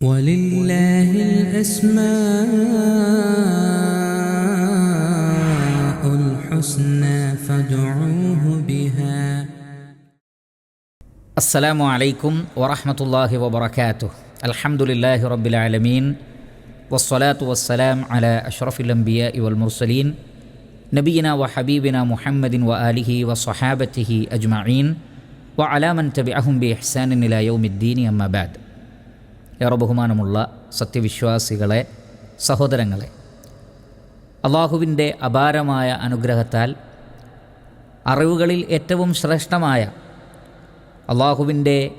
ولله الأسماء الحسنى فادعوه بها. السلام عليكم ورحمة الله وبركاته. الحمد لله رب العالمين والصلاة والسلام على أشرف الأنبياء والمرسلين نبينا وحبيبنا محمد وآله وصحابته أجمعين وعلى من تبعهم بإحسان إلى يوم الدين أما بعد. ഏറെ ബഹുമാനമുള്ള സത്യവിശ്വാസികളെ സഹോദരങ്ങളെ അള്ളാഹുവിന്റെ അപാരമായ അനുഗ്രഹത്താൽ അറിവുകളിൽ ഏറ്റവും ശ്രേഷ്ഠമായ അള്ളാഹുവിന്റെ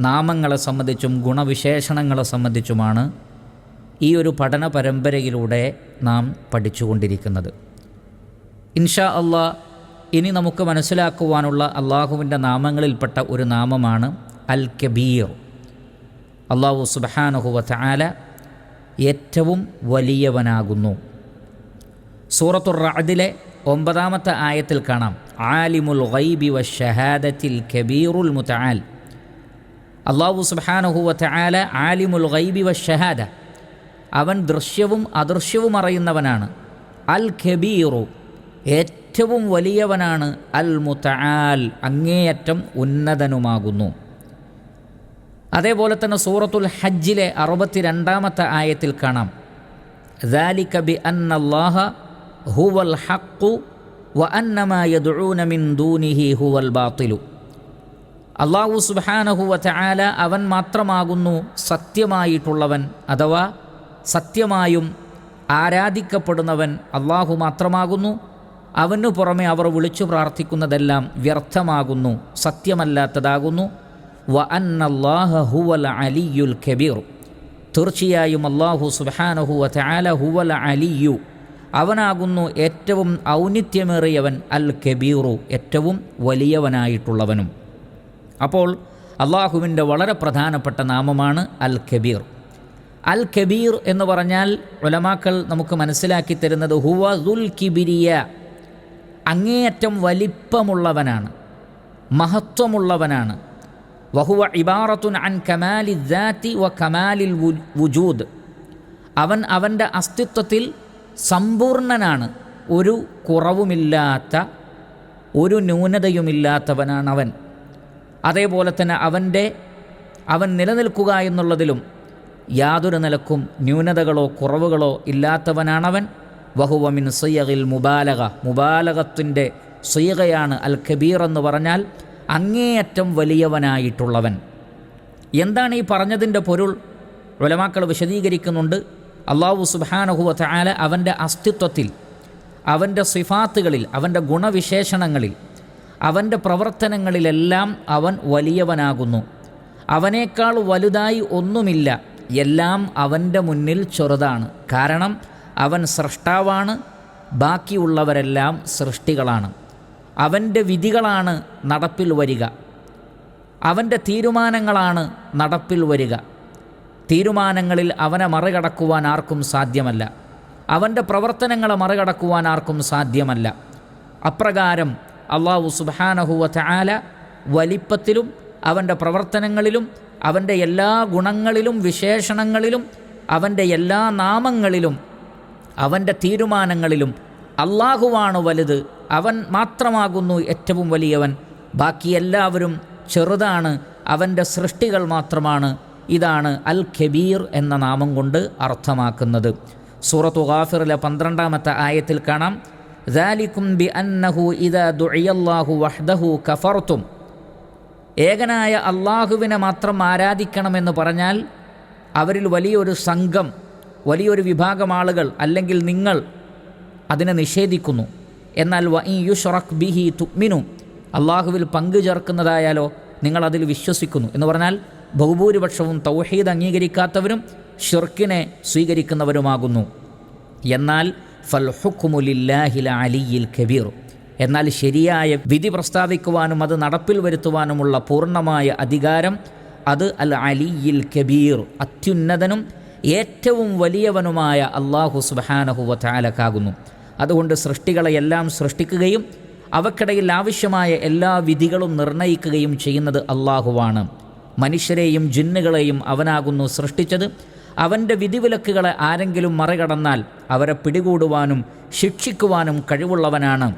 നാമങ്ങളെ സംബന്ധിച്ചും ഗുണവിശേഷണങ്ങളെ സംബന്ധിച്ചുമാണ് ഈ ഒരു പഠന പരമ്പരയിലൂടെ നാം പഠിച്ചുകൊണ്ടിരിക്കുന്നത്. ഇൻഷാ അള്ളാ ഇനി നമുക്ക് മനസ്സിലാക്കുവാനുള്ള അള്ളാഹുവിന്റെ നാമങ്ങളിൽപ്പെട്ട ഒരു നാമമാണ് അൽ കബീർ അള്ളാഹു സുബാനഹുവ ചാല ഏറ്റവും വലിയവനാകുന്നു. സൂറത്തുർ റഅദിലെ ഒമ്പതാമത്തെ ആയത്തിൽ കാണാം. ആലിമുൽ ഗൈബി വ ഷഹാദത്തിൽ കബീറുൽ മുതആൽ അള്ളാഹു സുബാനഹുവ ചാല ആലിമുൽ ഗൈബി വ ഷഹാദ അവൻ ദൃശ്യവും അദൃശ്യവും അറിയുന്നവനാണ്. അൽ ഖബീറു ഏറ്റവും വലിയവനാണ് അൽ മുതആൽ അങ്ങേയറ്റം ഉന്നതനുമാകുന്നു. അതേപോലെ തന്നെ സൂറത്തുൽ ഹജ്ജിലെ അറുപത്തിരണ്ടാമത്തെ ആയത്തിൽ കാണാം ذلك بأن الله هو الحق وأن ما يدعون من دونه هو الباطل അള്ളാഹു സുബാനഹുവ ചായാല അവൻ മാത്രമാകുന്നു സത്യമായിട്ടുള്ളവൻ അഥവാ സത്യമായും ആരാധിക്കപ്പെടുന്നവൻ അള്ളാഹു മാത്രമാകുന്നു അവനു പുറമെ അവർ വിളിച്ചു പ്രാർത്ഥിക്കുന്നതെല്ലാം വ്യർത്ഥമാകുന്നു സത്യമല്ലാത്തതാകുന്നു വ അന്നല്ലാഹ ഹുവൽ അലിയുൽ കബീർ. തീർച്ചയായും അള്ളാഹു സുബാനഹു വല ഹുവൽ അലിയു. അവനാകുന്നു ഏറ്റവും ഔന്നിത്യമേറിയവൻ അൽ കബീറു ഏറ്റവും വലിയവനായിട്ടുള്ളവനും. അപ്പോൾ അള്ളാഹുവിന്റെ വളരെ പ്രധാനപ്പെട്ട നാമമാണ് അൽ കബീർ. അൽ കബീർ എന്ന് പറഞ്ഞാൽ ഉലമാക്കൾ നമുക്ക് മനസ്സിലാക്കി തരുന്നത് ഹുവ ദുൽ കിബിരിയ. അങ്ങേയറ്റം വലിപ്പമുള്ളവനാണ് മഹത്വമുള്ളവനാണ്. വഹുവ ഇബാറത്തുൻ അൻ കമാലി ദാത്തി വ കമാലിൽ വുജൂദ്. അവൻ അവന്റെ അസ്തിത്വത്തിൽ സമ്പൂർണനാണ്. ഒരു കുറവുമില്ലാത്ത ഒരു ന്യൂനതയുമില്ലാത്തവനാണ് അവൻ. അതേപോലെ തന്നെ അവന്റെ അവൻ നിലനിൽക്കുക എന്നുള്ളതിലും യാതൊരു നിലക്കും ന്യൂനതകളോ കുറവുകളോ ഇല്ലാത്തവനാണവൻ. വഹുവമിൻ സയ്യകിൽ മുബാലക മുബാലകത്തിന്റെ സയ്യകയാണ് അൽ കബീർ എന്ന് പറഞ്ഞാൽ അങ്ങേയറ്റം വലിയവനായിട്ടുള്ളവൻ. എന്താണ് ഈ പറഞ്ഞതിന്റെ പൊരുൾ? ഉലമാക്കൾ വിശദീകരിക്കുന്നുണ്ട്. അള്ളാഹു സുബാനഹുവ ചായാല അവന്റെ അസ്തിത്വത്തിൽ അവന്റെ സിഫാത്തുകളിൽ അവന്റെ ഗുണവിശേഷണങ്ങളിൽ അവന്റെ പ്രവർത്തനങ്ങളിലെല്ലാം അവൻ വലിയവനാകുന്നു. അവനേക്കാൾ വലുതായി ഒന്നുമില്ല. എല്ലാം അവന്റെ മുന്നിൽ ചെറുതാണ്. കാരണം അവൻ സൃഷ്ടാവാണ് ബാക്കിയുള്ളവരെല്ലാം സൃഷ്ടികളാണ്. അവന്റെ വിധികളാണ് നടപ്പിൽ വരിക. അവന്റെ തീരുമാനങ്ങളാണ് നടപ്പിൽ വരിക. തീരുമാനങ്ങളിൽ അവനെ മറികടക്കുവാൻ ആർക്കും സാധ്യമല്ല. അവന്റെ പ്രവർത്തനങ്ങളെ മറികടക്കുവാൻ ആർക്കും സാധ്യമല്ല. അപ്രകാരം അള്ളാഹു സുബാനഹുവ ചാല വലിപ്പത്തിലും അവന്റെ പ്രവർത്തനങ്ങളിലും അവന്റെ എല്ലാ ഗുണങ്ങളിലും വിശേഷണങ്ങളിലും അവന്റെ എല്ലാ നാമങ്ങളിലും അവന്റെ തീരുമാനങ്ങളിലും അള്ളാഹുവാണ് വലുത് അവൻ മാത്രമാകുന്നു ഏറ്റവും വലിയവൻ ബാക്കി എല്ലാവരും ചെറുതാണ് അവൻ്റെ സൃഷ്ടികൾ മാത്രമാണ് ഇതാണ് അൽ ഖബീർ എന്ന നാമം കൊണ്ട് അർത്ഥമാക്കുന്നത് സൂറത്തു ഗാഫിറിലെ പന്ത്രണ്ടാമത്തെ ആയത്തിൽ കാണാം ذلكم بأنه إذا دعي الله وحده كفرتم ഏകനായ അള്ളാഹുവിനെ മാത്രം ആരാധിക്കണമെന്ന് പറഞ്ഞാൽ അവരിൽ വലിയൊരു സംഘം വലിയൊരു വിഭാഗം ആളുകൾ അല്ലെങ്കിൽ നിങ്ങൾ അതിനെ നിഷേധിക്കുന്നു. എന്നാൽ വ യുഷറഖ് ബിഹി തുക്മിനു അള്ളാഹുവിൽ പങ്കു ചേർക്കുന്നതായാലോ നിങ്ങൾ അതിൽ വിശ്വസിക്കുന്നു. എന്ന് പറഞ്ഞാൽ ബഹുഭൂരിപക്ഷവും തൗഹീദ് അംഗീകരിക്കാത്തവരും ഷിർക്കിനെ സ്വീകരിക്കുന്നവരുമാകുന്നു. എന്നാൽ ഫൽ ഹുക്കുമുലില്ലാഹില അലിയിൽ കബീർ എന്നാൽ ശരിയായ വിധി പ്രസ്താവിക്കുവാനും അത് നടപ്പിൽ വരുത്തുവാനുമുള്ള പൂർണമായ അധികാരം അത് അൽ അലിയിൽ കബീർ അത്യുന്നതനും ഏറ്റവും വലിയവനുമായ അള്ളാഹു സുബാനഹുവ ചാലക്കാകുന്നു അതുകൊണ്ട് സൃഷ്ടികളെയെല്ലാം സൃഷ്ടിക്കുകയും അവക്കിടയിൽ ആവശ്യമായ എല്ലാ വിധികളും നിർണയിക്കുകയും ചെയ്യുന്നത് അള്ളാഹുവാണ്. മനുഷ്യരെയും ജിന്നുകളെയും അവനാകുന്നു സൃഷ്ടിച്ചത്. അവന്റെ വിധിവിലക്കുകളെ ആരെങ്കിലും മറികടന്നാൽ അവരെ പിടികൂടുവാനും ശിക്ഷിക്കുവാനും കഴിവുള്ളവനാണ്.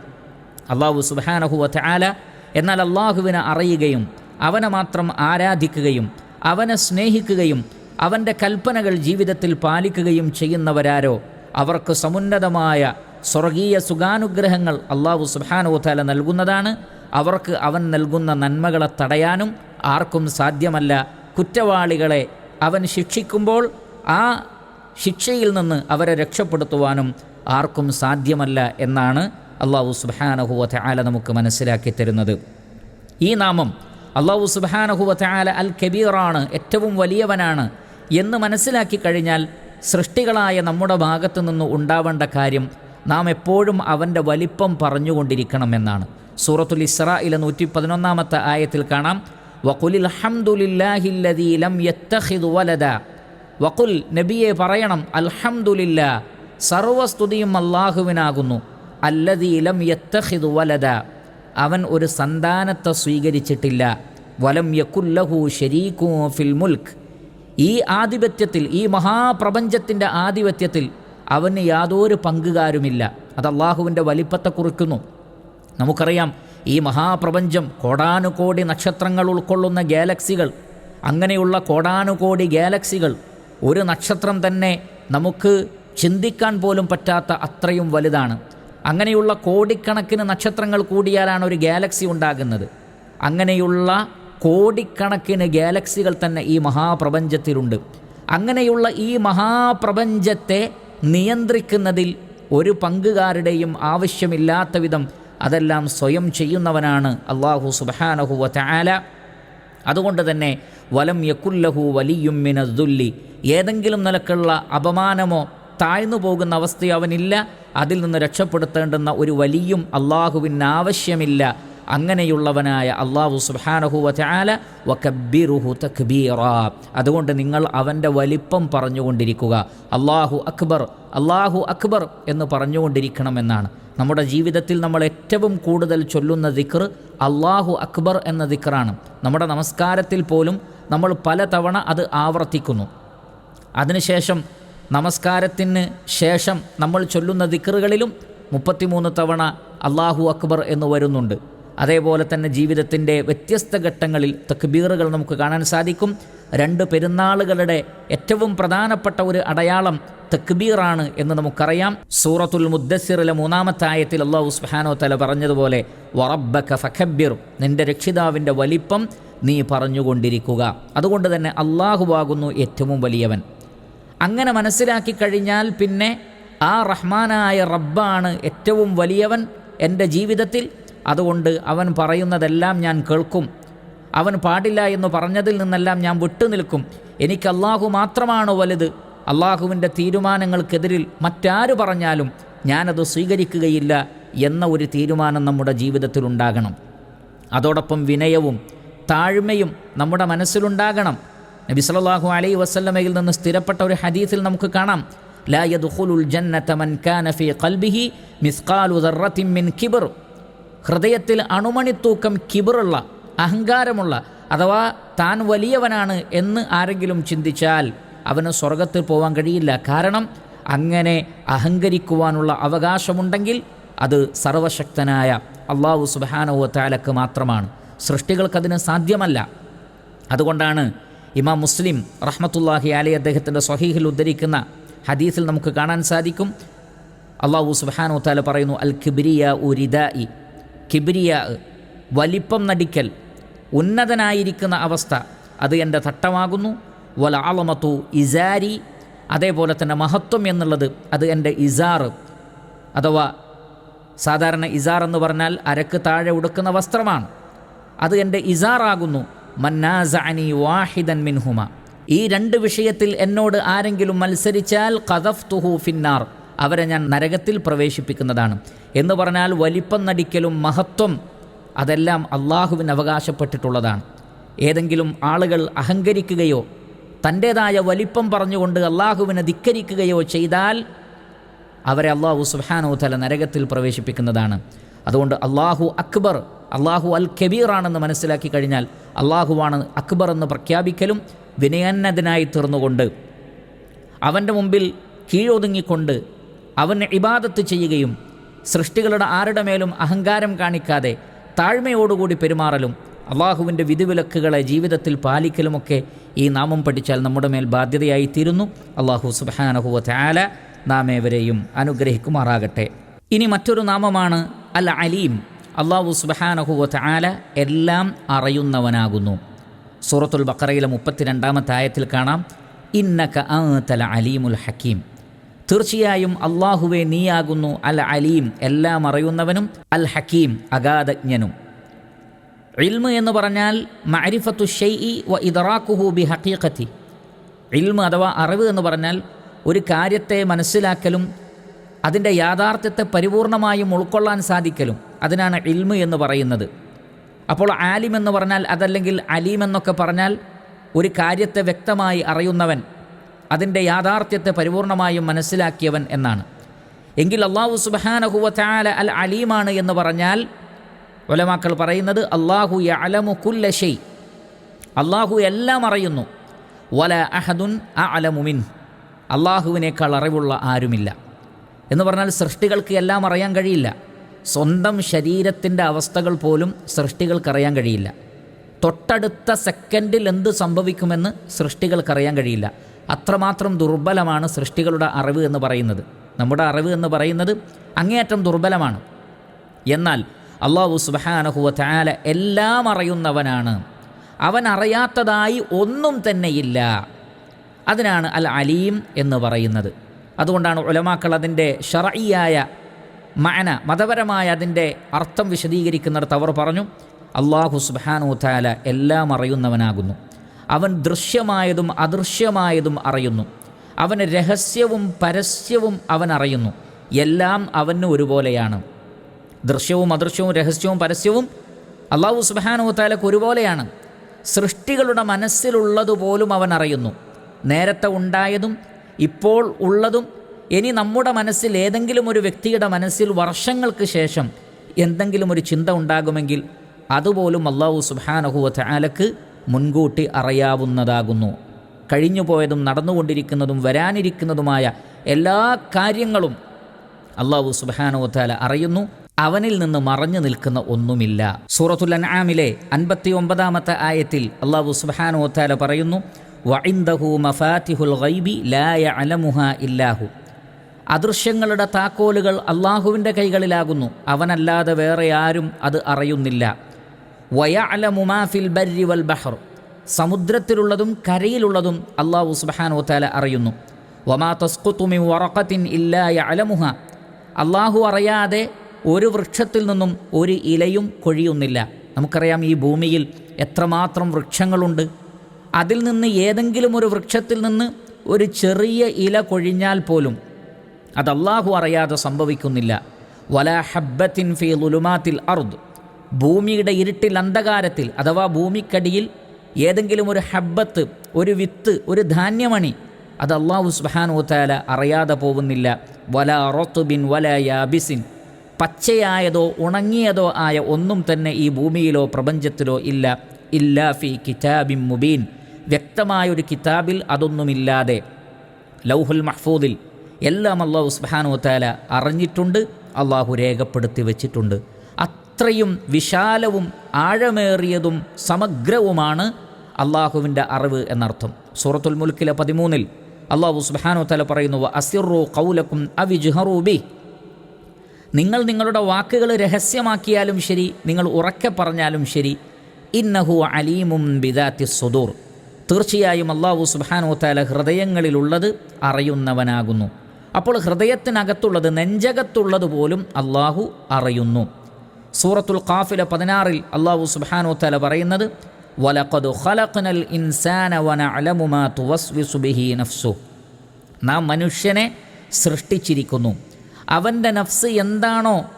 അള്ളാഹു സുബാനഹുവ ആല എന്നാൽ അള്ളാഹുവിനെ അറിയുകയും അവനെ മാത്രം ആരാധിക്കുകയും അവനെ സ്നേഹിക്കുകയും അവന്റെ കൽപ്പനകൾ ജീവിതത്തിൽ പാലിക്കുകയും ചെയ്യുന്നവരാരോ? അവർക്ക് സമുന്നതമായ സ്വർഗീയ സുഖാനുഗ്രഹങ്ങൾ അള്ളാഹു സുബാനുവല നൽകുന്നതാണ്. അവർക്ക് അവൻ നൽകുന്ന നന്മകളെ തടയാനും ആർക്കും സാധ്യമല്ല. കുറ്റവാളികളെ അവൻ ശിക്ഷിക്കുമ്പോൾ ആ ശിക്ഷയിൽ നിന്ന് അവരെ രക്ഷപ്പെടുത്തുവാനും ആർക്കും സാധ്യമല്ല എന്നാണ് അള്ളാഹു സുബാനഹുവത്തെ ആല നമുക്ക് മനസ്സിലാക്കി തരുന്നത്. ഈ നാമം അള്ളാഹു സുബാനഹുവത്തെ ആല അൽ കബീറാണ് ഏറ്റവും വലിയവനാണ് എന്ന് മനസ്സിലാക്കി കഴിഞ്ഞാൽ സൃഷ്ടികളായ നമ്മുടെ ഭാഗത്തു നിന്ന് ഉണ്ടാവേണ്ട കാര്യം നാം എപ്പോഴും അവന്റെ വലിപ്പം പറഞ്ഞുകൊണ്ടിരിക്കണമെന്നാണ്. സൂറത്തുൽ ഇസ്രായിലെ നൂറ്റി പതിനൊന്നാമത്തെ ആയത്തിൽ കാണാം. വഖുലിൽ ഹംദുലില്ലാഹില്ലദീ ലം യത്തഖിദു വലദ. വഖുൽ നബിയെ പറയണം അൽഹംദുലില്ല സർവസ്തുതിയും അള്ളാഹുവിനാകുന്നു അല്ലദീ യത്തഹിദ് വലദ. അവൻ ഒരു സന്താനത്തെ സ്വീകരിച്ചിട്ടില്ല. വലം യക്കുല്ലഹു ഷരീക്കു ഫിൽ മുൽക്ക്. ഈ ആധിപത്യത്തിൽ ഈ മഹാപ്രപഞ്ചത്തിന്റെ ആധിപത്യത്തിൽ അവന് യാതൊരു പങ്കുകാരുമില്ല. അത് അള്ളാഹുവിന്റെ വലിപ്പത്തെ കുറിക്കുന്നു. നമുക്കറിയാം ഈ മഹാപ്രപഞ്ചം കോടാനുകോടി നക്ഷത്രങ്ങൾ ഉൾക്കൊള്ളുന്ന ഗാലക്സികൾ അങ്ങനെയുള്ള കോടാനുകോടി ഗാലക്സികൾ ഒരു നക്ഷത്രം തന്നെ നമുക്ക് ചിന്തിക്കാൻ പോലും പറ്റാത്ത അത്രയും വലുതാണ്. അങ്ങനെയുള്ള കോടിക്കണക്കിന് നക്ഷത്രങ്ങൾ കൂടിയാലാണ് ഒരു ഗാലക്സി ഉണ്ടാകുന്നത്. അങ്ങനെയുള്ള കോടിക്കണക്കിന് ഗാലക്സികൾ തന്നെ ഈ മഹാപ്രപഞ്ചത്തിലുണ്ട്. അങ്ങനെയുള്ള ഈ മഹാപ്രപഞ്ചത്തെ നിയന്ത്രിക്കുന്നതിൽ ഒരു പങ്കുകാരുടെയും ആവശ്യമില്ലാത്ത വിധം അതെല്ലാം സ്വയം ചെയ്യുന്നവനാണ് അള്ളാഹു സുബാനഹു ചാല അതുകൊണ്ട് തന്നെ വലം യക്കുല്ലഹു വലിയും മിനദ്ദുല്ലി ഏതെങ്കിലും നിലക്കുള്ള അപമാനമോ താഴ്ന്നു പോകുന്ന അവസ്ഥ അവനില്ല. അതിൽ നിന്ന് രക്ഷപ്പെടുത്തേണ്ടുന്ന ഒരു വലിയും അള്ളാഹുവിന് ആവശ്യമില്ല. അങ്ങനെയുള്ളവനായ അള്ളാഹു സുബാനഹു വല വക്കബിറുഹു തക്ബീറ. അതുകൊണ്ട് നിങ്ങൾ അവന്റെ വലിപ്പം പറഞ്ഞുകൊണ്ടിരിക്കുക. അള്ളാഹു അക്ബർ അള്ളാഹു അക്ബർ എന്ന് പറഞ്ഞുകൊണ്ടിരിക്കണമെന്നാണ്. നമ്മുടെ ജീവിതത്തിൽ നമ്മൾ ഏറ്റവും കൂടുതൽ ചൊല്ലുന്ന ദിക്ർ അള്ളാഹു അക്ബർ എന്ന ദിക്റാണ്. നമ്മുടെ നമസ്കാരത്തിൽ പോലും നമ്മൾ പലതവണ അത് ആവർത്തിക്കുന്നു. അതിനുശേഷം നമസ്കാരത്തിന് ശേഷം നമ്മൾ ചൊല്ലുന്ന ദിക്റുകളിലും മുപ്പത്തിമൂന്ന് തവണ അള്ളാഹു അക്ബർ എന്ന് വരുന്നുണ്ട്. അതേപോലെ തന്നെ ജീവിതത്തിന്റെ വ്യത്യസ്ത ഘട്ടങ്ങളിൽ തക്ബീറുകൾ നമുക്ക് കാണാൻ സാധിക്കും. രണ്ട് പെരുന്നാളുകളുടെ ഏറ്റവും പ്രധാനപ്പെട്ട ഒരു അടയാളം തക്ബീറാണ് എന്ന് നമുക്കറിയാം. സൂറത്തുൽ മുദ്ദസിറിലെ മൂന്നാമത്തെ ആയത്തിൽ അള്ളാഹു സുഹാനോ തല പറഞ്ഞതുപോലെ വറബ്ബക ഫഖബ്ബിർ നിന്റെ രക്ഷിതാവിന്റെ വലിപ്പം നീ പറഞ്ഞുകൊണ്ടിരിക്കുക. അതുകൊണ്ട് തന്നെ അള്ളാഹുവാകുന്നു ഏറ്റവും വലിയവൻ. അങ്ങനെ മനസ്സിലാക്കി കഴിഞ്ഞാൽ പിന്നെ ആ റഹ്മാനായ റബ്ബാണ് ഏറ്റവും വലിയവൻ എന്റെ ജീവിതത്തിൽ. അതുകൊണ്ട് അവൻ പറയുന്നതെല്ലാം ഞാൻ കേൾക്കും. അവൻ പാടില്ല എന്ന് പറഞ്ഞതിൽ നിന്നെല്ലാം ഞാൻ വിട്ടുനിൽക്കും എനിക്ക് അള്ളാഹു മാത്രമാണ് വലുത്? അള്ളാഹുവിന്റെ തീരുമാനങ്ങൾക്കെതിരിൽ മറ്റാര് പറഞ്ഞാലും ഞാനത് സ്വീകരിക്കുകയില്ല എന്ന ഒരു തീരുമാനം നമ്മുടെ ജീവിതത്തിൽ ഉണ്ടാകണം. അതോടൊപ്പം വിനയവും താഴ്മയും നമ്മുടെ മനസ്സിലുണ്ടാകണം. നബി സല്ലല്ലാഹു അലൈ വസല്ലമയിൽ നിന്ന് സ്ഥിരപ്പെട്ട ഒരു ഹദീസിൽ നമുക്ക് കാണാം. ലാ യദ്ഖുലുൽ ജന്നത മൻ കാന ഫീ ഖൽബിഹി മിസ്ഖാലു മിൻ കിബ്ർ. ഹൃദയത്തിൽ അണുമണിത്തൂക്കം കിബറുള്ള അഹങ്കാരമുള്ള അഥവാ താൻ വലിയവനാണ് എന്ന് ആരെങ്കിലും ചിന്തിച്ചാൽ അവന് സ്വർഗത്തിൽ പോകാൻ കഴിയില്ല. കാരണം അങ്ങനെ അഹങ്കരിക്കുവാനുള്ള അവകാശമുണ്ടെങ്കിൽ അത് സർവശക്തനായ അള്ളാഹു സുബാനഹു താലക്ക് മാത്രമാണ്. സൃഷ്ടികൾക്കതിന് സാധ്യമല്ല. അതുകൊണ്ടാണ് ഇമാം മുസ്ലിം റഹ്മത്തുല്ലാഹി അലി അദ്ദേഹത്തിന്റെ സ്വഹീഹിൽ ഉദ്ധരിക്കുന്ന ഹദീസിൽ നമുക്ക് കാണാൻ സാധിക്കും. അള്ളാഹു സുബാനു താല പറയുന്നു അൽ കിബിരിയ ഉരിദായി കിബിരിയ വലിപ്പം നടിക്കൽ ഉന്നതനായിരിക്കുന്ന അവസ്ഥ അത് എന്റെ തട്ടമാകുന്നു. വല ആളമത്തു ഇസാരി അതേപോലെ തന്നെ മഹത്വം എന്നുള്ളത് അത് എന്റെ ഇസാറ്. അഥവാ സാധാരണ ഇസാർ എന്ന് പറഞ്ഞാൽ അരക്ക് താഴെ ഉടുക്കുന്ന വസ്ത്രമാണ്. അത് എന്റെ ഇസാറാകുന്നു. മന്നാസാനി വാഹിദൻ മിൻഹുമ. ഈ രണ്ട് വിഷയത്തിൽ എന്നോട് ആരെങ്കിലും മത്സരിച്ചാൽ കഥഫ് തുഹു ഫിന്നാർ. അവരെ ഞാൻ നരകത്തിൽ പ്രവേശിപ്പിക്കുന്നതാണ്. എന്ന് പറഞ്ഞാൽ വലിപ്പം നടിക്കലും മഹത്വം അതെല്ലാം അള്ളാഹുവിന് അവകാശപ്പെട്ടിട്ടുള്ളതാണ്. ഏതെങ്കിലും ആളുകൾ അഹങ്കരിക്കുകയോ തന്റേതായ വലിപ്പം പറഞ്ഞുകൊണ്ട് അള്ളാഹുവിനെ ധിക്കരിക്കുകയോ ചെയ്താൽ അവരെ അള്ളാഹു സുഹാനോ തല നരകത്തിൽ പ്രവേശിപ്പിക്കുന്നതാണ്. അതുകൊണ്ട് അള്ളാഹു അക്ബർ അള്ളാഹു അൽ കബീറാണെന്ന് മനസ്സിലാക്കി കഴിഞ്ഞാൽ അള്ളാഹുവാണ് അക്ബർ എന്ന് പ്രഖ്യാപിക്കലും വിനയന്നതിനായി തീർന്നുകൊണ്ട് അവന്റെ മുമ്പിൽ കീഴൊതുങ്ങിക്കൊണ്ട് അവന് ഇബാദത്ത് ചെയ്യുകയും സൃഷ്ടികളുടെ ആരുടെ മേലും അഹങ്കാരം കാണിക്കാതെ താഴ്മയോടുകൂടി പെരുമാറലും അള്ളാഹുവിന്റെ വിധിവിലക്കുകളെ ജീവിതത്തിൽ പാലിക്കലുമൊക്കെ ഈ നാമം പഠിച്ചാൽ നമ്മുടെ മേൽ ബാധ്യതയായി തീരുന്നു. അള്ളാഹു സുബാനഹുവ ചാല നാം ഏവരെയും അനുഗ്രഹിക്കുമാറാകട്ടെ. ഇനി മറ്റൊരു നാമമാണ് അൽ അലീം അള്ളാഹു സുബാനഹുവ ചാല എല്ലാം അറിയുന്നവനാകുന്നു. സൂറത്തുൽ ബക്കറയിലെ മുപ്പത്തിരണ്ടാമത്തെ ആയത്തിൽ കാണാം. ഇന്നക അലീമുൽ ഹക്കീം. തീർച്ചയായും അള്ളാഹുവെ നീയാകുന്നു അൽ അലീം എല്ലാം അറിയുന്നവനും അൽ ഹക്കീം അഗാധജ്ഞനും. ഇൽമ് എന്ന് പറഞ്ഞാൽ മഅരിഫത്തു ഷെയ്ഇ വ ഇദറാക്കുഹു ബി ഹക്കീഖത്തി ഇൽമ് അഥവാ അറിവ് എന്ന് പറഞ്ഞാൽ ഒരു കാര്യത്തെ മനസ്സിലാക്കലും അതിന്റെ യാഥാർത്ഥ്യത്തെ പരിപൂർണമായും ഉൾക്കൊള്ളാൻ സാധിക്കലും. അതിനാണ് ഇൽമ് എന്ന് പറയുന്നത്. അപ്പോൾ ആലിം എന്ന് പറഞ്ഞാൽ അതല്ലെങ്കിൽ അലീം എന്നൊക്കെ പറഞ്ഞാൽ ഒരു കാര്യത്തെ വ്യക്തമായി അറിയുന്നവൻ അതിന്റെ യാഥാർത്ഥ്യത്തെ പരിപൂർണമായും മനസ്സിലാക്കിയവൻ എന്നാണ്. എങ്കിൽ അള്ളാഹു സുബാനഹുവ ചാല അൽ അലീമാണ് എന്ന് പറഞ്ഞാൽ ഒലമാക്കൾ പറയുന്നത് അള്ളാഹു അലമു കുല്ല ഷെയ് അള്ളാഹു എല്ലാം അറിയുന്നു. വല അഹദുൻ അ അലമുമിൻ അള്ളാഹുവിനേക്കാൾ അറിവുള്ള ആരുമില്ല. എന്ന് പറഞ്ഞാൽ സൃഷ്ടികൾക്ക് എല്ലാം അറിയാൻ കഴിയില്ല. സ്വന്തം ശരീരത്തിന്റെ അവസ്ഥകൾ പോലും സൃഷ്ടികൾക്കറിയാൻ കഴിയില്ല. തൊട്ടടുത്ത സെക്കൻഡിൽ എന്ത് സംഭവിക്കുമെന്ന് സൃഷ്ടികൾക്കറിയാൻ കഴിയില്ല. അത്രമാത്രം ദുർബലമാണ് സൃഷ്ടികളുടെ അറിവ് എന്ന് പറയുന്നത്. നമ്മുടെ അറിവ് എന്ന് പറയുന്നത് അങ്ങേയറ്റം ദുർബലമാണ്. എന്നാൽ അള്ളാഹു സുബഹാനഹുവ താല എല്ലാം അറിയുന്നവനാണ്. അവൻ അറിയാത്തതായി ഒന്നും തന്നെയില്ല. അതിനാണ് അൽ അലീം എന്ന് പറയുന്നത്. അതുകൊണ്ടാണ് ഉലമാക്കൾ അതിന്റെ ഷറയിയായ മഅന മതപരമായ അതിന്റെ അർത്ഥം വിശദീകരിക്കുന്നിടത്ത് അവർ പറഞ്ഞു അള്ളാഹു സുബാനു താല എല്ലാം അറിയുന്നവനാകുന്നു. അവൻ ദൃശ്യമായതും അദൃശ്യമായതും അറിയുന്നു. അവന് രഹസ്യവും പരസ്യവും അവൻ അറിയുന്നു. എല്ലാം അവന് ഒരുപോലെയാണ്. ദൃശ്യവും അദൃശ്യവും രഹസ്യവും പരസ്യവും അള്ളാഹു സുബാനു താലക്ക് ഒരുപോലെയാണ്. സൃഷ്ടികളുടെ മനസ്സിലുള്ളതുപോലും അവൻ അറിയുന്നു. നേരത്തെ ഉണ്ടായതും ഇപ്പോൾ ഉള്ളതും ഇനി നമ്മുടെ മനസ്സിൽ ഏതെങ്കിലും ഒരു വ്യക്തിയുടെ മനസ്സിൽ വർഷങ്ങൾക്ക് ശേഷം എന്തെങ്കിലും ഒരു ചിന്ത ഉണ്ടാകുമെങ്കിൽ അതുപോലും അള്ളാഹു സുബാനഹുവ ചാലക്ക് മുൻകൂട്ടി അറിയാവുന്നതാകുന്നു. കഴിഞ്ഞുപോയതും നടന്നുകൊണ്ടിരിക്കുന്നതും വരാനിരിക്കുന്നതുമായ എല്ലാ കാര്യങ്ങളും അള്ളാഹു സുബാനോ താല അറിയുന്നു. അവനിൽ നിന്ന് മറഞ്ഞു നിൽക്കുന്ന ഒന്നുമില്ല. സൂറത്തുൽ അൻആമിലെ അൻപത്തി ഒമ്പതാമത്തെ ആയത്തിൽ അള്ളാഹു സുബാനോ താല പറയുന്നു വഇന്ദഹു ഗൈബി ലാ ഇല്ലാഹു. അദൃശ്യങ്ങളുടെ താക്കോലുകൾ അള്ളാഹുവിന്റെ കൈകളിലാകുന്നു. അവനല്ലാതെ വേറെ ആരും അത് അറിയുന്നില്ല. വയഅലമു മാ ഫിൽ ബർരി വൽ ബഹർ. സമുദ്രത്തിലുള്ളതും കരയിലുള്ളതും അള്ളാഹു സുബ്ഹാനഹു വതആല അറിയുന്നു. വമാ തസ്കുത്തുമി വറക്കത്തിൻ ഇല്ലായ അലമുഹ അള്ളാഹു അറിയാതെ ഒരു വൃക്ഷത്തിൽ നിന്നും ഒരു ഇലയും കൊഴിയുന്നില്ല. നമുക്കറിയാം ഈ ഭൂമിയിൽ എത്രമാത്രം വൃക്ഷങ്ങളുണ്ട്. അതിൽ നിന്ന് ഏതെങ്കിലും ഒരു വൃക്ഷത്തിൽ നിന്ന് ഒരു ചെറിയ ഇല കൊഴിഞ്ഞാൽ പോലും അത് അള്ളാഹു അറിയാതെ സംഭവിക്കുന്നില്ല. വലാ ഹബ്ബത്തിൻ ഫി ലുലുമാത്തിൽ അർദ്. ഭൂമിയുടെ ഇരുട്ടിൽ അന്ധകാരത്തിൽ അഥവാ ഭൂമിക്കടിയിൽ ഏതെങ്കിലും ഒരു ഹബ്ബത്ത് ഒരു വിത്ത് ഒരു ധാന്യമണി അത് അള്ളാഹു സുബാനുത്താല അറിയാതെ പോകുന്നില്ല. വല റൊത്തുബിൻ വല യാബിസിൻ. പച്ചയായതോ ഉണങ്ങിയതോ ആയ ഒന്നും തന്നെ ഈ ഭൂമിയിലോ പ്രപഞ്ചത്തിലോ ഇല്ല. ഇല്ലാ ഫി കിതാബിൻ മുബീൻ. വ്യക്തമായൊരു കിതാബിൽ അതൊന്നുമില്ലാതെ. ലൗഹുൽ മഹ്ഫൂദിൽ എല്ലാം അള്ളാഹു സുബാനുത്താല അറിഞ്ഞിട്ടുണ്ട് അള്ളാഹു രേഖപ്പെടുത്തി വച്ചിട്ടുണ്ട്. അത്രയും വിശാലവും ആഴമേറിയതും സമഗ്രവുമാണ് അള്ളാഹുവിന്റെ അറിവ് എന്നർത്ഥം. സൂറത്തുൽ മുൽക്കിലെ പതിമൂന്നിൽ അള്ളാഹു സുബാനു തല പറയുന്നു അസിറു കൗലക്കും അവിജുഹറൂബി നിങ്ങൾ നിങ്ങളുടെ വാക്കുകൾ രഹസ്യമാക്കിയാലും ശരി നിങ്ങൾ ഉറക്കെ പറഞ്ഞാലും ശരി ഇന്നഹു അലീമും ബിദാത്തി സുദൂർ. തീർച്ചയായും അള്ളാഹു സുബാനു തല ഹൃദയങ്ങളിലുള്ളത് അറിയുന്നവനാകുന്നു. അപ്പോൾ ഹൃദയത്തിനകത്തുള്ളത് നെഞ്ചകത്തുള്ളത് പോലും അള്ളാഹു അറിയുന്നു. സൂറത്തുൽ ഖാഫില പതിനാറിൽ അള്ളാഹു സുബാനു തല പറയുന്നത് വലഖദ് ഖലഖ്നൽ ഇൻസാന മാ ബിഹി നഫ്സു. നാം മനുഷ്യനെ സൃഷ്ടിച്ചിരിക്കുന്നു. അവന്റെ നഫ്സ് എന്താണോ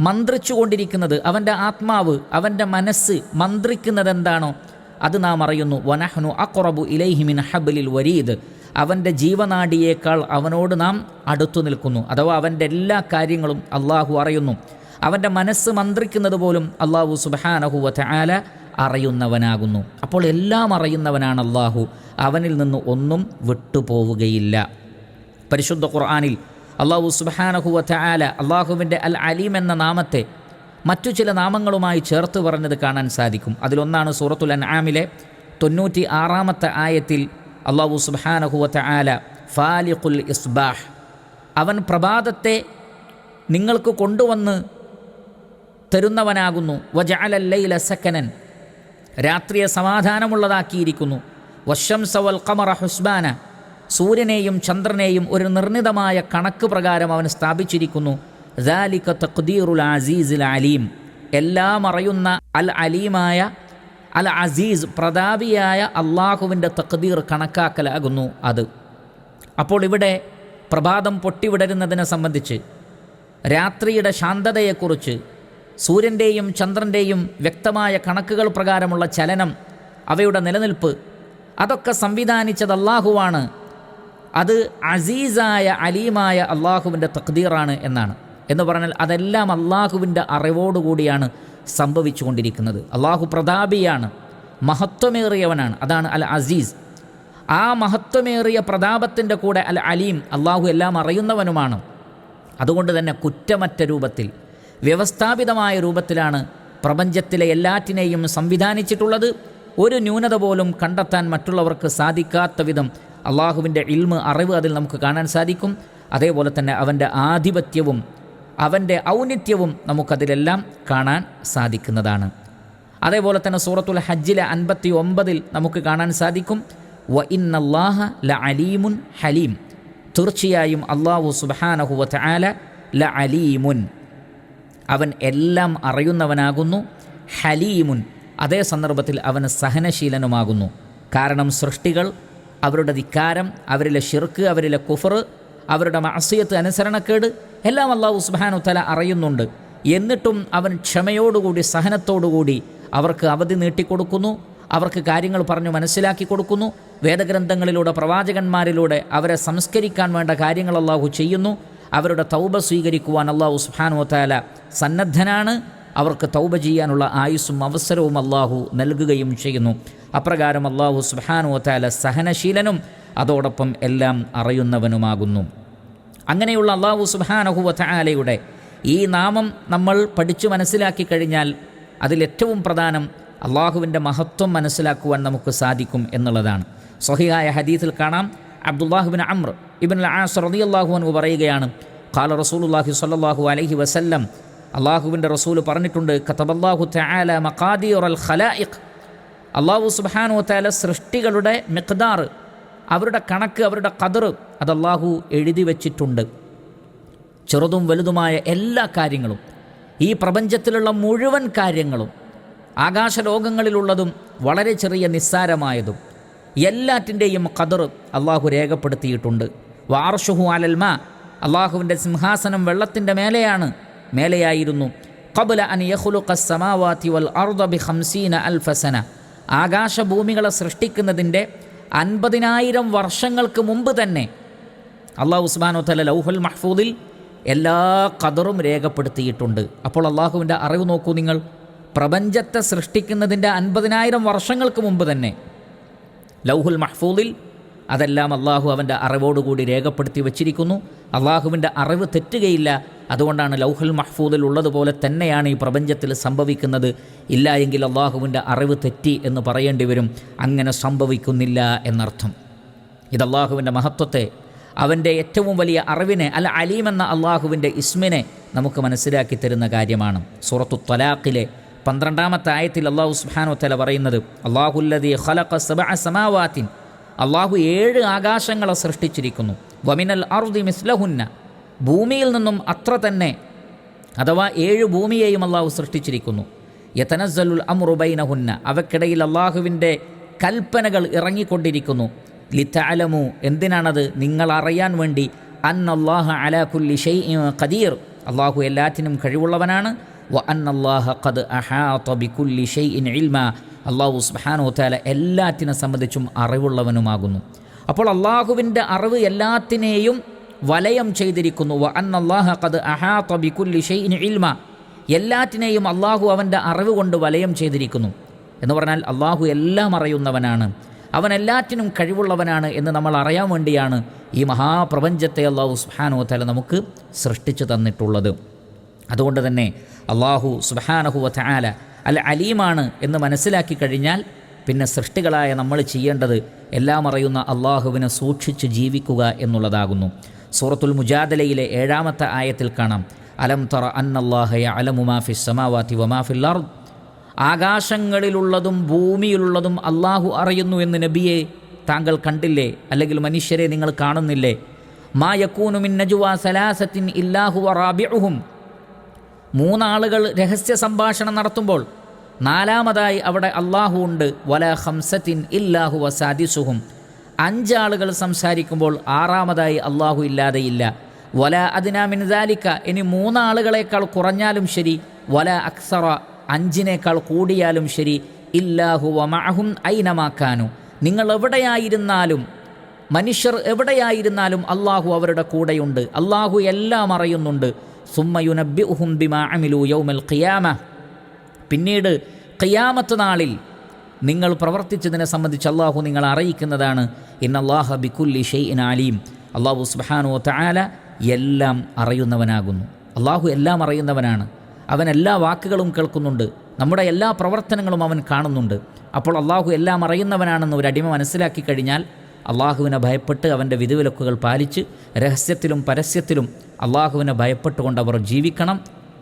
മന്ത്രിച്ചു കൊണ്ടിരിക്കുന്നത് അവന്റെ ആത്മാവ് അവന്റെ മനസ്സ് മന്ത്രിക്കുന്നത് എന്താണോ അത് നാം അറിയുന്നു. വനഹ്നു അക്റബു ഇലൈഹിമിൻ ഹബലിൽ വരീദ്. അവന്റെ ജീവനാടിയേക്കാൾ അവനോട് നാം അടുത്തു നിൽക്കുന്നു. അഥവാ അവന്റെ എല്ലാ കാര്യങ്ങളും അള്ളാഹു അറിയുന്നു. അവന്റെ മനസ്സ് മന്ത്രിക്കുന്നത് പോലും അള്ളാഹു സുബാനഹുവത്ത് ആല അറിയുന്നവനാകുന്നു. അപ്പോൾ എല്ലാം അറിയുന്നവനാണ് അള്ളാഹു അവനിൽ നിന്ന് ഒന്നും വിട്ടുപോവുകയില്ല. പരിശുദ്ധ ഖുർആാനിൽ അള്ളാഹു സുബാനഹുവത്ത് ആല അള്ളാഹുവിന്റെ അൽ അലീം എന്ന നാമത്തെ മറ്റു ചില നാമങ്ങളുമായി ചേർത്ത് പറഞ്ഞത് കാണാൻ സാധിക്കും. അതിലൊന്നാണ് സൂറത്തുൽ അൻആമിലെ തൊണ്ണൂറ്റി ആറാമത്തെ ആയത്തിൽ അള്ളാഹു സുബാനഹുവത്ത് ആല ഫാലിഖുൽ ഇസ്ബാഹ്. അവൻ പ്രഭാതത്തെ നിങ്ങൾക്ക് കൊണ്ടുവന്ന് തരുന്നവനാകുന്നു. വജഅലല്ലൈല സക്കനൻ രാത്രിയെ സമാധാനമുള്ളതാക്കിയിരിക്കുന്നു. വശംസവൽ വൽ ഖമറ ഹുസ്ബാന. സൂര്യനെയും ചന്ദ്രനെയും ഒരു നിർണിതമായ കണക്ക് പ്രകാരം അവൻ സ്ഥാപിച്ചിരിക്കുന്നു. ദാലിക തഖ്ദീറുൽ അസീസുൽ അലീം. എല്ലാം അറിയുന്ന അൽ അലീമായ അൽ അസീസ് പ്രതാപിയായ അള്ളാഹുവിന്റെ തഖ്ദീർ കണക്കാക്കലാകുന്നു അത്. അപ്പോൾ ഇവിടെ പ്രഭാതം പൊട്ടിവിടരുന്നതിനെ സംബന്ധിച്ച് രാത്രിയുടെ ശാന്തതയെക്കുറിച്ച് സൂര്യന്റെയും ചന്ദ്രന്റെയും വ്യക്തമായ കണക്കുകൾ പ്രകാരമുള്ള ചലനം അവയുടെ നിലനിൽപ്പ് അതൊക്കെ സംവിധാനിച്ചത് അള്ളാഹുവാണ് അത് അസീസായ അലീമായ അള്ളാഹുവിന്റെ തക്തീറാണ് എന്നാണ്. എന്ന് പറഞ്ഞാൽ അതെല്ലാം അള്ളാഹുവിന്റെ അറിവോടുകൂടിയാണ് സംഭവിച്ചുകൊണ്ടിരിക്കുന്നത്. അള്ളാഹു പ്രതാപിയാണ് മഹത്വമേറിയവനാണ്. അതാണ് അൽ അസീസ്. ആ മഹത്വമേറിയ പ്രതാപത്തിന്റെ കൂടെ അൽ അലീം അള്ളാഹു എല്ലാം അറിയുന്നവനുമാണ്. അതുകൊണ്ട് തന്നെ കുറ്റമറ്റ രൂപത്തിൽ വ്യവസ്ഥാപിതമായ രൂപത്തിലാണ് പ്രപഞ്ചത്തിലെ എല്ലാറ്റിനെയും സംവിധാനിച്ചിട്ടുള്ളത്. ഒരു ന്യൂനത പോലും കണ്ടെത്താൻ മറ്റുള്ളവർക്ക് സാധിക്കാത്ത വിധം അള്ളാഹുവിന്റെ ഇൽമ് അറിവ് അതിൽ നമുക്ക് കാണാൻ സാധിക്കും. അതേപോലെ തന്നെ അവന്റെ ആധിപത്യവും അവന്റെ ഔന്നിത്യവും നമുക്കതിലെല്ലാം കാണാൻ സാധിക്കുന്നതാണ്. അതേപോലെ തന്നെ സൂറത്തുൽ ഹജ്ജിലെ അൻപത്തി ഒമ്പതിൽ നമുക്ക് കാണാൻ സാധിക്കും. വ ഇന്നല്ലാഹ ല അലീമുൻ ഹലീം. തീർച്ചയായും അള്ളാഹു സുബാനഹുവ ല അലീമുൻ അവൻ എല്ലാം അറിയുന്നവനാകുന്നു. ഹലീമുൻ അതേ സന്ദർഭത്തിൽ അവൻ സഹനശീലനുമാകുന്നു. കാരണം സൃഷ്ടികൾ അവരുടെ ധിക്കാരം അവരിലെ ഷിർക്ക് അവരിലെ കുഫർ അവരുടെ മാസിയത്ത് അനുസരണക്കേട് എല്ലാം അള്ളാഹു സുബാനു തല അറിയുന്നുണ്ട്. എന്നിട്ടും അവൻ ക്ഷമയോടുകൂടി സഹനത്തോടുകൂടി അവർക്ക് അവധി നീട്ടിക്കൊടുക്കുന്നു. അവർക്ക് കാര്യങ്ങൾ പറഞ്ഞു മനസ്സിലാക്കി കൊടുക്കുന്നു. വേദഗ്രന്ഥങ്ങളിലൂടെ പ്രവാചകന്മാരിലൂടെ അവരെ സംസ്കരിക്കാൻ വേണ്ട കാര്യങ്ങൾ അള്ളാഹു ചെയ്യുന്നു. അവരുടെ തൗബ സ്വീകരിക്കുവാൻ അള്ളാഹു സുബാനു താല സന്നദ്ധനാണ്. അവർക്ക് തൗബ ചെയ്യാനുള്ള ആയുസ്സും അവസരവും അള്ളാഹു നൽകുകയും ചെയ്യുന്നു. അപ്രകാരം അള്ളാഹു സുബാനു താല സഹനശീലനും അതോടൊപ്പം എല്ലാം അറിയുന്നവനുമാകുന്നു. അങ്ങനെയുള്ള അള്ളാഹു സുബാനഹുവ താലയുടെ ഈ നാമം നമ്മൾ പഠിച്ചു മനസ്സിലാക്കി കഴിഞ്ഞാൽ അതിലേറ്റവും പ്രധാനം അള്ളാഹുവിന്റെ മഹത്വം മനസ്സിലാക്കുവാൻ നമുക്ക് സാധിക്കും എന്നുള്ളതാണ്. സ്വഹിയായ ഹദീസിൽ കാണാം. അബ്ദുല്ലാഹുബിൻ അമ്ര ഇബിൻ ആസ് അള്ളാഹു അനു പറയുകയാണ് ഖാല റസൂലുല്ലാഹി സ്വല്ലല്ലാഹു അലൈഹി വസല്ലം അള്ളാഹുവിന്റെ റസൂൽ പറഞ്ഞിട്ടുണ്ട് കതബല്ലാഹു തആല മഖാദിർ അൽ ഖലായിഖ്. അള്ളാഹു സുബാനു താല സൃഷ്ടികളുടെ മിഖ്ദാർ അവരുടെ കണക്ക് അവരുടെ കതർ അത് അള്ളാഹു എഴുതി വച്ചിട്ടുണ്ട്. ചെറുതും വലുതുമായ എല്ലാ കാര്യങ്ങളും ഈ പ്രപഞ്ചത്തിലുള്ള മുഴുവൻ കാര്യങ്ങളും ആകാശലോകങ്ങളിലുള്ളതും വളരെ ചെറിയ നിസ്സാരമായതും എല്ലാറ്റിന്റെയും കതർ അള്ളാഹു രേഖപ്പെടുത്തിയിട്ടുണ്ട്. വാർഷുഹു അലൽമ അള്ളാഹുവിന്റെ സിംഹാസനം വെള്ളത്തിന്റെ മേലെയാണ് മേലെയായിരുന്നു. കബുല അൻ യഹുലുഖ സമാവാത്തി വൽ അർദ ബി ഹംസീന അൽഫസന ആകാശഭൂമികളെ സൃഷ്ടിക്കുന്നതിന്റെ അൻപതിനായിരം വർഷങ്ങൾക്ക് മുമ്പ് തന്നെ അള്ളാഹു ഉസ്മാനോ തല ലൗഹുൽ മഹ്ഫൂദിൽ എല്ലാ കതറും രേഖപ്പെടുത്തിയിട്ടുണ്ട്. അപ്പോൾ അള്ളാഹുവിന്റെ അറിവ് നോക്കൂ നിങ്ങൾ. പ്രപഞ്ചത്തെ സൃഷ്ടിക്കുന്നതിന്റെ അൻപതിനായിരം വർഷങ്ങൾക്ക് മുമ്പ് തന്നെ ലൗഹുൽ മഹ്ഫൂദിൽ. അതെല്ലാം അള്ളാഹു അവന്റെ അറിവോടുകൂടി രേഖപ്പെടുത്തി വച്ചിരിക്കുന്നു. അള്ളാഹുവിന്റെ അറിവ് തെറ്റുകയില്ല. അതുകൊണ്ടാണ് ലൗഹുൽ മഹ്ഫൂദിൽ ഉള്ളതുപോലെ തന്നെയാണ് ഈ പ്രപഞ്ചത്തിൽ സംഭവിക്കുന്നത്. ഇല്ല എങ്കിൽ അള്ളാഹുവിന്റെ അറിവ് തെറ്റി എന്ന് പറയേണ്ടി വരും. അങ്ങനെ സംഭവിക്കുന്നില്ല എന്നർത്ഥം. ഇത് അള്ളാഹുവിന്റെ മഹത്വത്തെ അവന്റെ ഏറ്റവും വലിയ അറിവിനെ അല്ല അലീം എന്ന അള്ളാഹുവിന്റെ ഇസ്മിനെ നമുക്ക് മനസ്സിലാക്കി തരുന്ന കാര്യമാണ്. സൂറത്തു ത്വലാഖിലെ പന്ത്രണ്ടാമത്തെ ആയത്തിൽ അള്ളാഹു സുബാനോ തല പറയുന്നത് അള്ളാഹുല്ലതി ഖലഖ സബഅ സമാവാത്തിൻ. അള്ളാഹു ഏഴ് ആകാശങ്ങളെ സൃഷ്ടിച്ചിരിക്കുന്നു. വമിനൽ അർദി മിസ്ലഹുന്ന. ഭൂമിയിൽ നിന്നും അത്ര തന്നെ അഥവാ ഏഴ് ഭൂമിയെയും അള്ളാഹു സൃഷ്ടിച്ചിരിക്കുന്നു. യതനസ്സലുൽ അമ്രുബൈനഹുന്ന അവക്കിടയിൽ അള്ളാഹുവിന്റെ കൽപ്പനകൾ ഇറങ്ങിക്കൊണ്ടിരിക്കുന്നു. ലിത്തഅലമു എന്തിനാണത്? നിങ്ങൾ അറിയാൻ വേണ്ടി. അൻ അള്ളാഹ അല കുല്ലി ഷൈ ഖദീർ. അള്ളാഹു എല്ലാറ്റിനും കഴിവുള്ളവനാണ്. അള്ളാഹ സുബാനോ താല എല്ലാറ്റിനെ സംബന്ധിച്ചും അറിവുള്ളവനുമാകുന്നു. അപ്പോൾ അള്ളാഹുവിന്റെ അറിവ് എല്ലാത്തിനെയും വലയം ചെയ്തിരിക്കുന്നു. വ അൻ അള്ളാഹ ഖദ് അഹാ ഇൽമ. എല്ലാറ്റിനെയും അള്ളാഹു അവന്റെ അറിവ് കൊണ്ട് വലയം ചെയ്തിരിക്കുന്നു. എന്ന് പറഞ്ഞാൽ അള്ളാഹു എല്ലാം അറിയുന്നവനാണ്. അവൻ എല്ലാറ്റിനും കഴിവുള്ളവനാണ് എന്ന് നമ്മൾ അറിയാൻ വേണ്ടിയാണ് ഈ മഹാപ്രപഞ്ചത്തെ അള്ളാഹു സുഹാനോ തല നമുക്ക് സൃഷ്ടിച്ചു തന്നിട്ടുള്ളത്. അതുകൊണ്ട് തന്നെ അള്ളാഹു സുബാനഹുവ ആല അൽ അലീമാണ് എന്ന് മനസ്സിലാക്കി കഴിഞ്ഞാൽ പിന്നെ സൃഷ്ടികളായ നമ്മൾ ചെയ്യേണ്ടത് എല്ലാം അറിയുന്ന അള്ളാഹുവിനെ സൂക്ഷിച്ച് ജീവിക്കുക എന്നുള്ളതാകുന്നു. സൂറത്തുൽ മുജാദലയിലെ ഏഴാമത്തെ ആയത്തിൽ കാണാം. അലം തറ അന്നല്ലാഹയ അലമുമാഫി സമാവാത്തി വമാഫിൽ അർദ്. ആകാശങ്ങളിലുള്ളതും ഭൂമിയിലുള്ളതും അള്ളാഹു അറിയുന്നു എന്ന് നബിയെ താങ്കൾ കണ്ടില്ലേ? അല്ലെങ്കിൽ മനുഷ്യരെ നിങ്ങൾ കാണുന്നില്ലേ? മാ യക്കൂനുമിൻ നജുവ സലാസത്തിൻ ഇല്ലാഹു റാബിഉഹും. മൂന്നാളുകൾ രഹസ്യ സംഭാഷണം നടത്തുമ്പോൾ നാലാമതായി അവിടെ അള്ളാഹു ഉണ്ട് വല ഹംസത്തിൻ ഇല്ലാഹു വസാദിസുഹും അഞ്ചാളുകൾ സംസാരിക്കുമ്പോൾ ആറാമതായി അള്ളാഹു ഇല്ലാതെയില്ല. വല അതിനാമിൻ ദാലിക്ക ഇനി മൂന്നാളുകളെക്കാൾ കുറഞ്ഞാലും ശരി വല അക്സറ അഞ്ചിനേക്കാൾ കൂടിയാലും ശരി ഇല്ലാഹു വമഅഹും ഐനമാക്കാനു നിങ്ങൾ എവിടെയായിരുന്നാലും മനുഷ്യർ എവിടെയായിരുന്നാലും അള്ളാഹു അവരുടെ കൂടെയുണ്ട്. അള്ളാഹു എല്ലാം അറിയുന്നുണ്ട്. സുമ്മയുനബി ഉഹും ബിമാ അമിലു യൗമൽ ഖിയാമ. പിന്നീട് ഖിയാമത്ത് നാളിൽ നിങ്ങൾ പ്രവർത്തിച്ചതിനെ സംബന്ധിച്ച് അള്ളാഹു നിങ്ങൾ അറിയിക്കുന്നതാണ്. ഇൻ അള്ളാഹ ബിക്കുല്ലി ഷെയ്ൻ അലീം. അള്ളാഹു സുബാനു താല എല്ലാം അറിയുന്നവനാകുന്നു. അള്ളാഹു എല്ലാം അറിയുന്നവനാണ്. അവൻ എല്ലാ വാക്കുകളും കേൾക്കുന്നുണ്ട്. നമ്മുടെ എല്ലാ പ്രവർത്തനങ്ങളും അവൻ കാണുന്നുണ്ട്. അപ്പോൾ അള്ളാഹു എല്ലാം അറിയുന്നവനാണെന്ന് ഒരു അടിമ മനസ്സിലാക്കി കഴിഞ്ഞാൽ അള്ളാഹുവിനെ ഭയപ്പെട്ട് അവന്റെ വിധിവിലക്കുകൾ പാലിച്ച് രഹസ്യത്തിലും പരസ്യത്തിലും അള്ളാഹുവിനെ ഭയപ്പെട്ടുകൊണ്ട് അവർ ജീവിക്കണം.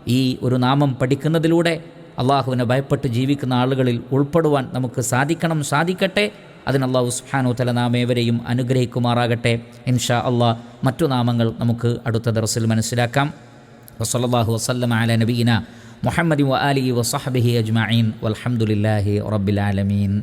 ഈ ഒരു നാമം പഠിക്കുന്നതിലൂടെ അള്ളാഹുവിനെ ഭയപ്പെട്ട് ജീവിക്കുന്ന ആളുകളിൽ ഉൾപ്പെടുവാൻ നമുക്ക് സാധിക്കണം. സാധിക്കട്ടെ. അതിന് അള്ളാഹു സുഹാനു തല നാം ഏവരെയും അനുഗ്രഹിക്കുമാറാകട്ടെ. ഇൻഷാ അള്ളാഹ് മറ്റു നാമങ്ങൾ നമുക്ക് അടുത്ത ദർസിൽ മനസ്സിലാക്കാം. വസല്ലാഹു വസ്ലം അല നബീന മുഹമ്മദ് വ അലി വസഹബിഹി അജ്മീൻ വലഹമുല്ലാഹി റബ്ബിൽ ആലമീൻ.